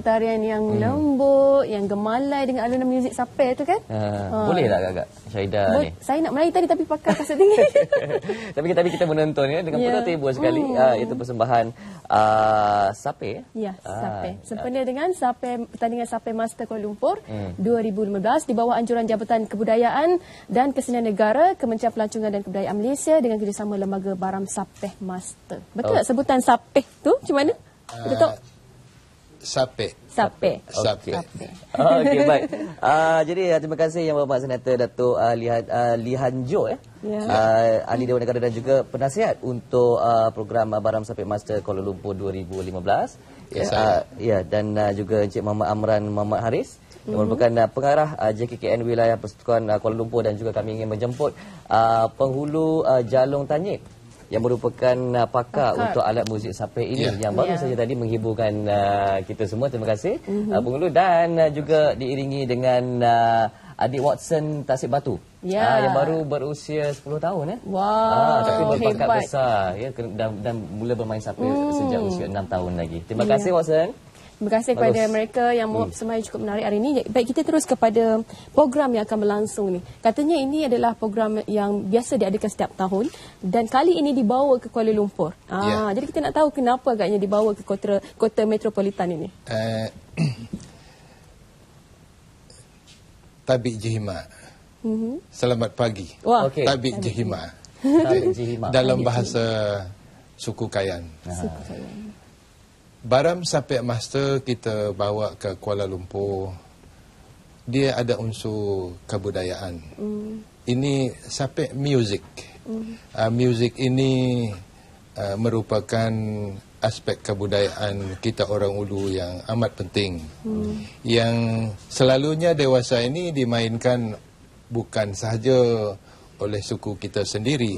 tarian yang hmm. lembut, yang gemalai dengan alunan muzik sape tu kan? Uh, boleh tak agak Syahidah Bo- ni? Saya nak melayu tadi tapi pakai kasut tinggi. tapi tadi kita menonton ya dengan Ya. penuh tiba sekali Hmm. uh, itu persembahan uh, sape Ya, Ah, Sape. Sempena dengan Sape pertandingan Sape Master Kuala Lumpur Hmm. 2015 di bawah anjuran Jabatan Kebudayaan dan Kesenian Negara, Kementerian Pelancongan dan Kebudayaan Malaysia dengan kerjasama Lembaga Baram Sape Master. Betul Oh. tak sebutan Sape tu? Macam mana? Kita tahu Sape. Sape. Sape. Sape. Okey baik. Uh, jadi uh, terima kasih yang Bapak Senator Datuk uh, Lihan uh, Lihan Jo ya. Ya. Uh, ahli Dewan Negara dan juga penasihat untuk uh, program uh, Baram Sapit Master Kuala Lumpur 2015. Ya, saya. uh, ya dan uh, juga Encik Muhammad Amran Muhammad Haris yang merupakan uh, pengarah uh, JKKN wilayah Persekutuan uh, Kuala Lumpur dan juga kami ingin menjemput uh, penghulu uh, Jalong Tanyik yang merupakan uh, pakar, Pakar. untuk alat muzik sape ini Ya. yang baru Ya. saja tadi menghiburkan uh, kita semua. Terima kasih mm-hmm. uh, penghulu dan uh, juga diiringi dengan uh, adik Watson Tasik Batu. Ya. Ah, yang baru berusia 10 tahun ya. Wow, Ah, tapi berbakat hebat. besar ya dan, dan mula bermain sape Hmm. sejak usia 6 tahun lagi. Terima Ya. kasih Watson. Terima kasih Bagus. kepada mereka yang hmm. semakin cukup menarik hari ini. Baik, kita terus kepada program yang akan berlangsung ni. Katanya ini adalah program yang biasa diadakan setiap tahun dan kali ini dibawa ke Kuala Lumpur. Ah, Ya. Jadi kita nak tahu kenapa agaknya dibawa ke kota, kota metropolitan ini. Uh, Tabik Jihima. Mhm. Selamat pagi. Wah, Okey. Tabik Jihima. Tabik Jihima. Dalam bahasa suku Kayan. suka saya. Baram Sapek Master kita bawa ke Kuala Lumpur. Dia ada unsur kebudayaan. Mm. Ini Sapek music. Uh, music ini uh, merupakan aspek kebudayaan kita orang Ulu yang amat penting. Yang selalunya dewasa ini dimainkan bukan sahaja oleh suku kita sendiri.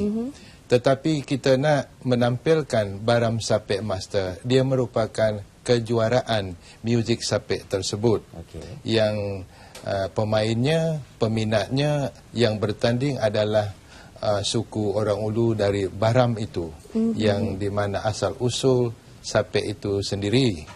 Tetapi kita nak menampilkan Baram Sapek Master. Dia merupakan kejuaraan muzik sapek tersebut. Okey. Yang uh, pemainnya, peminatnya yang bertanding adalah uh, suku orang Ulu dari Baram itu. Yang di mana asal usul sapek itu sendiri.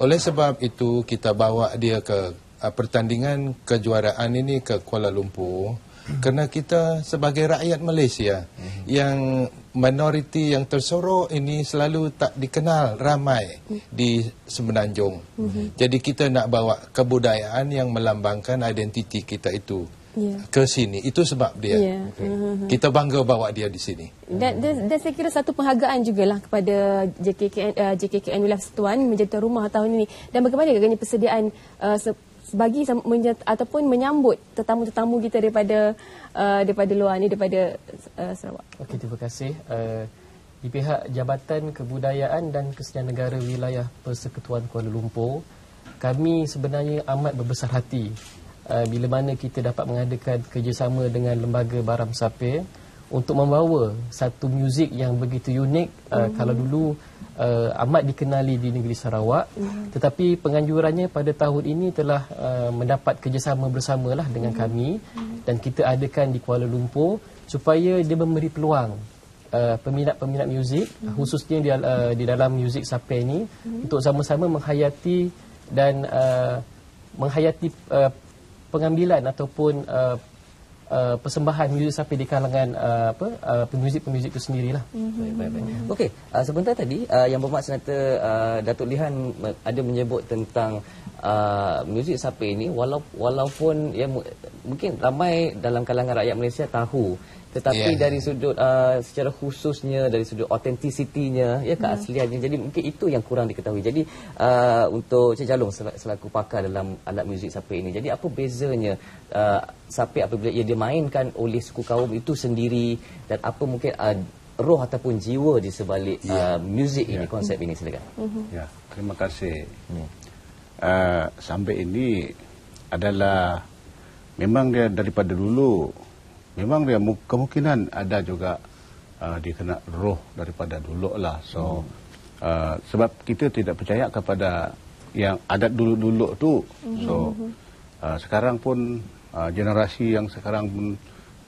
Oleh sebab itu kita bawa dia ke uh, pertandingan kejuaraan ini ke Kuala Lumpur kerana kita sebagai rakyat Malaysia yang minoriti yang tersorok ini selalu tak dikenal ramai di Semenanjung. Jadi kita nak bawa kebudayaan yang melambangkan identiti kita itu Ya. ke sini. Itu sebab dia. Ya. Mhm. Kita bangga bawa dia di sini. Dan, dan, dan saya kira satu penghargaan jugalah kepada JKKN, uh, JKKN Wilayah Persekutuan menjadi tuan rumah tahun ini. Dan bagaimana agaknya persediaan uh, se- bagi sam- menye- ataupun menyambut tetamu-tetamu kita daripada uh, daripada luar ni daripada uh, Sarawak. Okey, terima kasih. Uh, di pihak Jabatan Kebudayaan dan Kesenian Negara Wilayah Persekutuan Kuala Lumpur, kami sebenarnya amat berbesar hati uh, bila mana kita dapat mengadakan kerjasama dengan Lembaga Baram Sape untuk membawa satu muzik yang begitu unik uh, kalau dulu uh, amat dikenali di negeri Sarawak. Tetapi penganjurannya pada tahun ini telah uh, mendapat kerjasama bersamalah dengan kami dan kita adakan di Kuala Lumpur supaya dia memberi peluang uh, peminat-peminat muzik khususnya di, uh, di dalam muzik sape ini untuk sama-sama menghayati dan uh, menghayati uh, pengambilan ataupun uh, uh, persembahan muzik sape di kalangan uh, apa uh, pemuzik-pemuzik itu sendirilah. Baik, baik, baik. Okey, uh, sebentar tadi uh, yang bermak Senator uh, Datuk Lihan ada menyebut tentang uh, muzik sape ini walau, walaupun ya mu- mungkin ramai dalam kalangan rakyat Malaysia tahu tetapi Ya. dari sudut uh, secara khususnya dari sudut autentisitinya ya keasliannya jadi mungkin itu yang kurang diketahui. Jadi uh, untuk Cik Jalong sel- selaku pakar dalam alat muzik sape ini. Jadi apa bezanya uh, sape apabila ia dimainkan oleh suku kaum itu sendiri dan apa mungkin uh, roh ataupun jiwa di sebalik uh, muzik ini konsep ini silakan. Ya, terima kasih. Hmm. Uh, sampai ini adalah memang dia daripada dulu memang dia mu- kemungkinan ada juga uh, dia kena roh daripada dulu lah. So uh, sebab kita tidak percaya kepada yang adat dulu-dulu tu. So uh, sekarang pun uh, generasi yang sekarang pun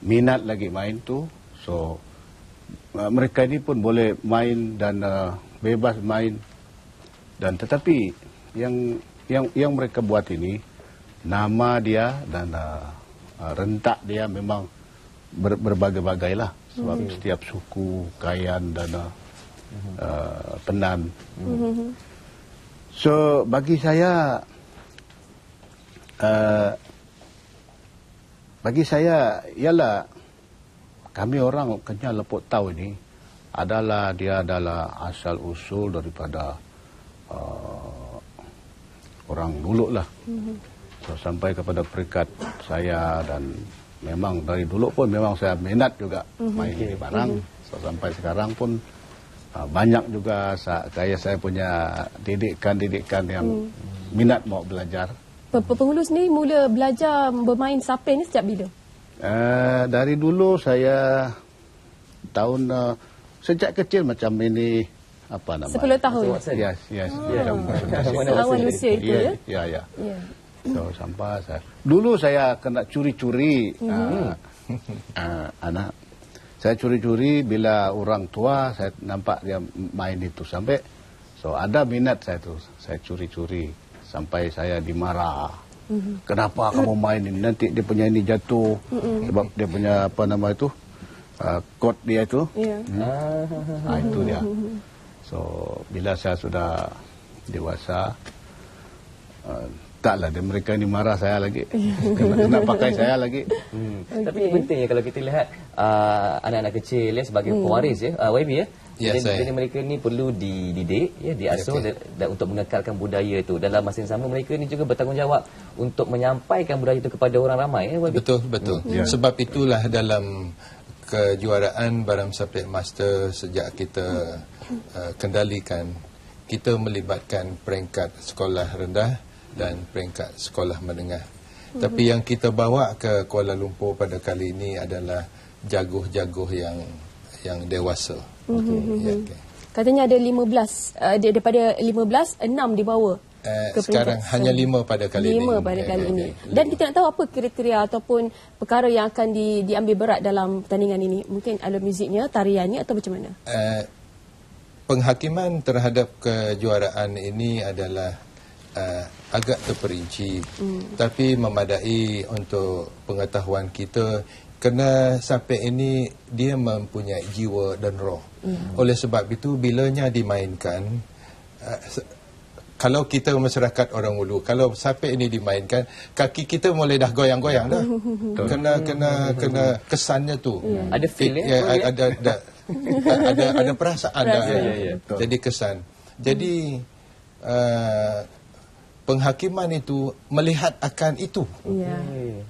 minat lagi main tu. So uh, mereka ini pun boleh main dan uh, bebas main dan tetapi yang yang yang mereka buat ini nama dia dan uh, uh, rentak dia memang ber, berbagai-bagai lah sebab Mhm. setiap suku kayan dan uh, uh, penan Mhm. so bagi saya uh, bagi saya ialah kami orang Kenyal Lepuk Tau ini adalah dia adalah asal usul daripada uh, orang dulu lah. So, sampai kepada peringkat saya dan memang dari dulu pun memang saya minat juga main di barang. So, sampai sekarang pun uh, banyak juga sa- kayak saya punya didikan-didikan yang minat mau belajar. Pe- pe- Penghulu sendiri mula belajar bermain sapen ni sejak bila? Uh, dari dulu saya tahun uh, sejak kecil macam ini apa nama? 10 tahun. Yes, yes. Ya. Awal usia itu ya? Ya, ya. Ya. So sampai saya dulu saya kena curi-curi Mhm. uh, uh, anak saya curi-curi bila orang tua saya nampak dia main itu sampai so ada minat saya tu saya curi-curi sampai saya dimarah Mhm. kenapa kamu main ini nanti dia punya ini jatuh sebab dia punya apa nama itu uh, kot dia itu Ya. Ah, Nah, itu dia. So, bila saya sudah dewasa, uh, taklah dia mereka ini marah saya lagi. kena, kena pakai saya lagi. Hmm. Tapi ini penting ya kalau kita lihat uh, anak-anak kecil ya sebagai pewaris ya, uh, YB ya. Ya, jadi, jadi mereka ni perlu dididik ya, diasuh Okey. dan, dan untuk mengekalkan budaya itu. Dalam masa yang sama mereka ni juga bertanggungjawab untuk menyampaikan budaya itu kepada orang ramai ya, YB. Betul, betul. Ya. Sebab itulah dalam kejuaraan Baram Sapit Master sejak kita uh, kendalikan, kita melibatkan peringkat sekolah rendah dan peringkat sekolah menengah. Tapi yang kita bawa ke Kuala Lumpur pada kali ini adalah jaguh-jaguh yang yang dewasa. Ya, okay. Katanya ada 15, uh, dia daripada 15, 6 dibawa. Eh, ke sekarang hanya se- lima pada kali ini. lima pada Ya, kali ya, ini. ya. Dan kita nak tahu apa kriteria ataupun perkara yang akan di, diambil berat dalam pertandingan ini. Mungkin alat muziknya, tariannya atau macam mana? Eh, penghakiman terhadap kejuaraan ini adalah uh, agak terperinci mm. tapi memadai untuk pengetahuan kita kerana sampai ini dia mempunyai jiwa dan roh. Mm. Oleh sebab itu bilanya dimainkan uh, kalau kita masyarakat orang ulu, kalau sampai ini dimainkan, kaki kita mulai dah goyang-goyang dah. kena kena kena kesannya tu. Ada feel ya, ya, Boleh, ya? ada ada ada ada perasaan dah. Perasaan. Ya, ya, ya. Jadi kesan. Jadi uh, penghakiman itu melihat akan itu. Ya.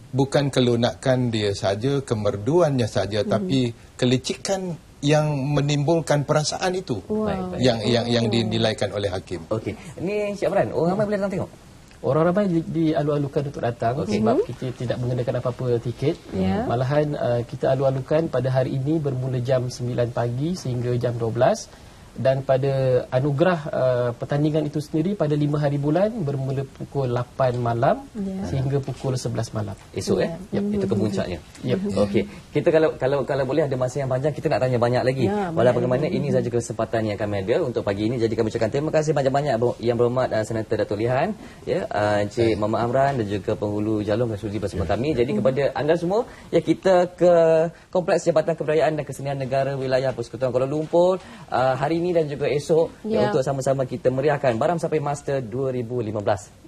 Bukan kelunakan dia saja, kemerduannya saja, tapi kelicikan yang menimbulkan perasaan itu Baik, baik. yang yang yang dinilaikan oleh hakim. Okey. Ni Cik Amran, orang ramai boleh datang tengok. Orang ramai di, dialu-alukan untuk datang okay. sebab kita tidak mengenakan apa-apa tiket. Ya. Malahan uh, kita alu-alukan pada hari ini bermula jam 9 pagi sehingga jam 12 dan pada anugerah uh, pertandingan itu sendiri pada 5 hari bulan bermula pukul 8 malam Ya. sehingga pukul 11 malam. Esok eh. Ya. Yep. Itu kemuncaknya. Yep. Okey. Kita kalau kalau kalau boleh ada masa yang panjang kita nak tanya banyak lagi. Ya, Walau banyak bagaimana ini saja kesempatan yang kami ada untuk pagi ini. Jadi kami ucapkan terima kasih banyak-banyak yang berhormat uh, Senator Datuk Lihan, ya, uh, Encik Muhammad Amran dan juga penghulu Jalung dan Sudi bersama kami. Jadi kepada anda semua, ya kita ke Kompleks Jabatan Kebudayaan dan Kesenian Negara Wilayah Persekutuan Kuala Lumpur uh, hari ini dan juga esok ya. Ya. untuk sama-sama kita meriahkan Baram Sampai Master 2015.